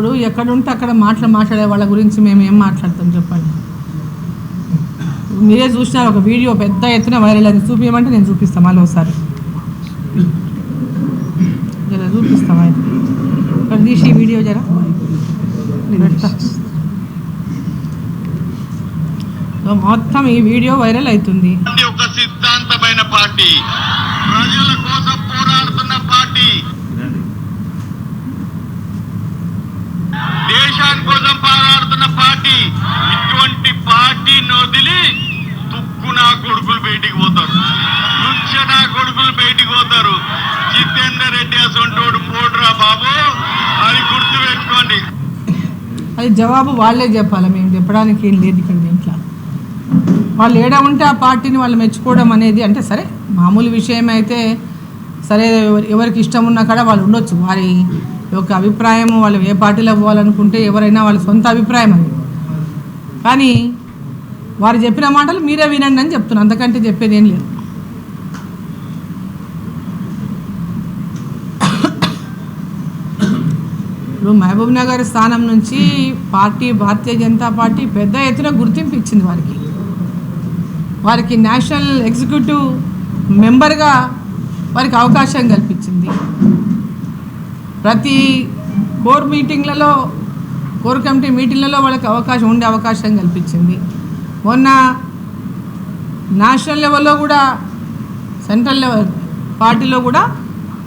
ఇప్పుడు ఎక్కడ ఉంటే అక్కడ మాటలు మాట్లాడే వాళ్ళ గురించి మేము ఏం మాట్లాడతాం చెప్పండి? మీరే చూసినారు ఒక వీడియో పెద్ద ఎత్తున వైరల్ అది చూపించమంటే నేను చూపిస్తాను మళ్ళీ ఒకసారి. జర చూపిస్తాం అయితే ఇక్కడ తీసి వీడియో జర. పెడతా. మొత్తం ఈ వీడియో వైరల్ అవుతుంది. ఒక సిద్ధాంతమైన పార్టీ. ప్రజల కోసం పోరాడుతున్న పార్టీ. దేశాని కోసం పోరాడుతున్న పార్టీ. ఇటువంటి పార్టీని వదిలి తుక్కు నా కొడుకులు బయటికి పోతారు. లుచ్చ నా కొడుకులు బయటికి పోతారు. జితేందర్ రెడ్డి అసంటోడు పోడురా బాబు. అది గుర్తు పెట్టుకోండి. అది జవాబు వాళ్ళే చెప్పాలి. మేము చెప్పడానికి ఏం లేదు ఇక్కడ దీంట్లో. వాళ్ళు ఏడ ఉంటే ఆ పార్టీని వాళ్ళు మెచ్చుకోవడం అనేది అంటే సరే మామూలు విషయం అయితే సరే ఎవరికి ఇష్టం ఉన్నా కూడా వాళ్ళు ఉండొచ్చు. వారి యొక్క అభిప్రాయం వాళ్ళు ఏ పార్టీలో పోవాలనుకుంటే ఎవరైనా వాళ్ళ సొంత అభిప్రాయం అది. కానీ వారు చెప్పిన మాటలు మీరే వినండి అని చెప్తున్నాను అంతకంటే చెప్పేది ఏం లేదు. ఇప్పుడు మహబూబ్ నగర్ స్థానం నుంచి పార్టీ భారతీయ జనతా పార్టీ పెద్ద ఎత్తున గుర్తింపు ఇచ్చింది వారికి. వారికి నేషనల్ ఎగ్జిక్యూటివ్ మెంబర్గా వారికి అవకాశం కల్పించింది. ప్రతి కోర్ మీటింగ్లలో కోర్ కమిటీ మీటింగ్లలో వాళ్ళకి అవకాశం ఉండే అవకాశం కల్పించింది. మొన్న నేషనల్ లెవెల్లో కూడా సెంట్రల్ లెవెల్ పార్టీలో కూడా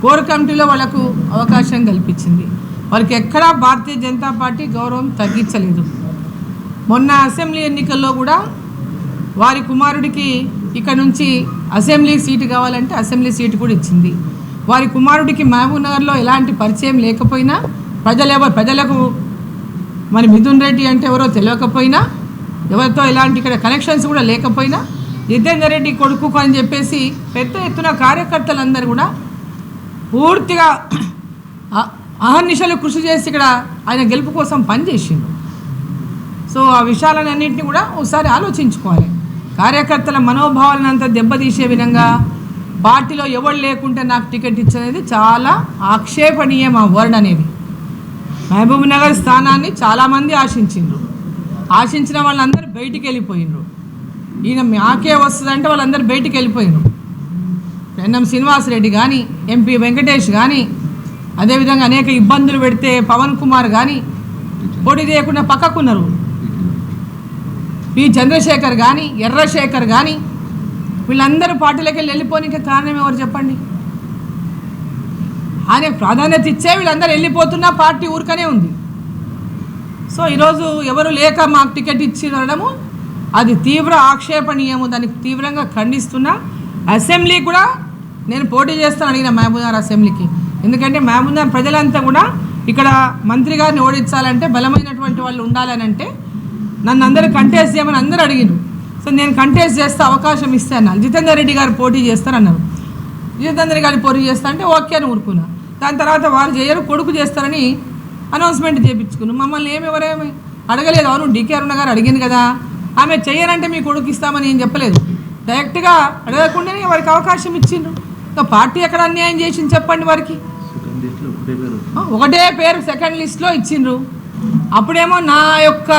కోర్ కమిటీలో వాళ్ళకు అవకాశం కల్పించింది. వాళ్ళకి ఎక్కడా భారతీయ జనతా పార్టీ గౌరవం తగ్గించలేదు. మొన్న అసెంబ్లీ ఎన్నికల్లో కూడా వారి కుమారుడికి ఇక్కడ నుంచి అసెంబ్లీ సీటు కావాలంటే అసెంబ్లీ సీటు కూడా ఇచ్చింది. వారి కుమారుడికి మహబూబ్నగర్లో ఎలాంటి పరిచయం లేకపోయినా ప్రజలు ప్రజలకు మరి మిథున్ రెడ్డి అంటే ఎవరో తెలియకపోయినా ఎవరితో ఎలాంటి ఇక్కడ కనెక్షన్స్ కూడా లేకపోయినా జితేందర్ రెడ్డి కొడుకు అని చెప్పేసి పెద్ద ఎత్తున కార్యకర్తలందరూ కూడా పూర్తిగా అహర్నిశలు కృషి చేసి ఇక్కడ ఆయన గెలుపు కోసం పనిచేసిండు సో ఆ విషయాలన్నింటినీ కూడా ఒకసారి ఆలోచించుకోవాలి. కార్యకర్తల మనోభావాలను అంతా దెబ్బతీసే విధంగా పార్టీలో ఎవరు లేకుంటే నాకు టికెట్ ఇచ్చనేది చాలా ఆక్షేపణీయం ఆ వర్డ్ అనేది. మహబూబ్ నగర్ స్థానాన్ని చాలామంది ఆశించిండ్రు. ఆశించిన వాళ్ళందరూ బయటికి వెళ్ళిపోయిండ్రు. ఈయన మాకే వస్తుందంటే వాళ్ళందరూ బయటికి వెళ్ళిపోయిండ్రు. ఎన్ఎం శ్రీనివాసరెడ్డి కానీ ఎంపీ వెంకటేష్ కానీ అదేవిధంగా అనేక ఇబ్బందులు పెడితే పవన్ కుమార్ కానీ పోటీ చేయకుండా పక్కకున్నారు. పి చంద్రశేఖర్ కానీ ఎర్రశేఖర్ కానీ వీళ్ళందరూ పార్టీలోకి వెళ్ళి వెళ్ళిపోనికి కారణం ఎవరు చెప్పండి? ఆయన ప్రాధాన్యత ఇచ్చే వీళ్ళందరూ వెళ్ళిపోతున్నా పార్టీ ఊరికనే ఉంది. సో ఈరోజు ఎవరు లేక మాకు టికెట్ ఇచ్చి అనడము అది తీవ్ర ఆక్షేపణీయము దానికి తీవ్రంగా ఖండిస్తున్నా అసెంబ్లీ కూడా నేను పోటీ చేస్తాను అడిగిన మహబూబ్నగర్ అసెంబ్లీకి. ఎందుకంటే మహబూబ్నగర్ ప్రజలంతా కూడా ఇక్కడ మంత్రి గారిని ఓడించాలంటే బలమైనటువంటి వాళ్ళు ఉండాలని అంటే నన్ను అందరూ కంటెస్ట్ చేయమని అందరూ అడిగిరు సో నేను కంటెస్ట్ చేస్తే అవకాశం ఇస్తే అన్నారు జితేందర్ రెడ్డి గారు పోటీ చేస్తారన్నారు. జితేందర్ గారి పోటీ చేస్తా అంటే ఓకే అని ఊరుకున్నా. దాని తర్వాత వారు చేయరు కొడుకు చేస్తారని అనౌన్స్మెంట్ చేయించుకున్నాం మమ్మల్ని ఏమి ఎవరేమి అడగలేదు. అవును డీకే అరుణ గారు అడిగింది కదా. ఆమె చెయ్యనంటే మీ కొడుకు ఇస్తామని ఏం చెప్పలేదు. డైరెక్ట్గా అడగకుండానే వారికి అవకాశం ఇచ్చిండ్రు. ఇంకా పార్టీ ఎక్కడ అన్యాయం చేసింది చెప్పండి వారికి. ఒకటే పేరు సెకండ్ లిస్ట్లో ఇచ్చిండ్రు. అప్పుడేమో నా యొక్క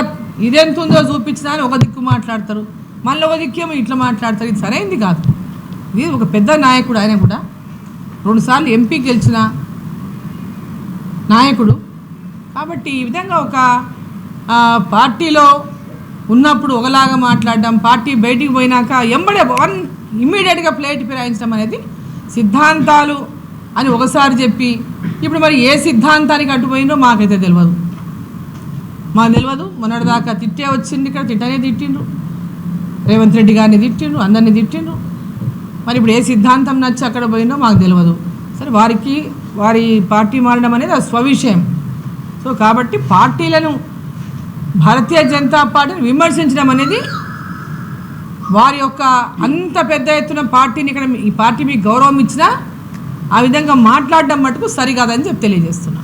ఇదెంత ఉందో చూపించినా అని ఒక దిక్కు మాట్లాడతారు. మళ్ళీ ఒక దిక్కేమో ఇట్లా మాట్లాడతారు. ఇది సరైంది కాదు. ఇది ఒక పెద్ద నాయకుడు ఆయన కూడా. రెండుసార్లు ఎంపీ గెలిచిన నాయకుడు. కాబట్టి ఈ విధంగా ఒక పార్టీలో ఉన్నప్పుడు ఒకలాగా మాట్లాడడం పార్టీ బయటికి పోయినాక ఎంబడే వన్ ఇమ్మీడియట్గా ప్లేట్ ఫిరాయించడం అనేది సిద్ధాంతాలు అని ఒకసారి చెప్పి ఇప్పుడు మరి ఏ సిద్ధాంతానికి అడ్డుపోయిందో మాకైతే తెలియదు మాకు తెలియదు మొన్నటిదాకా తిట్టే వచ్చింది ఇక్కడ తిట్టనే తిట్టిండ్రు. రేవంత్ రెడ్డి గారిని తిట్టిండ్రు అందరిని తిట్టిండ్రు. మరి ఇప్పుడు ఏ సిద్ధాంతం నచ్చి అక్కడ పోయిందో మాకు తెలియదు సరే వారికి వారి పార్టీ మారడం అనేది అది స్వవిషయం. సో కాబట్టి పార్టీలను భారతీయ జనతా పార్టీని విమర్శించడం అనేది వారి యొక్క అంత పెద్ద ఎత్తున పార్టీని ఇక్కడ ఈ పార్టీ మీకు గౌరవం ఇచ్చినా ఆ విధంగా మాట్లాడడం మటుకు సరికాదని చెప్పి తెలియజేస్తున్నా.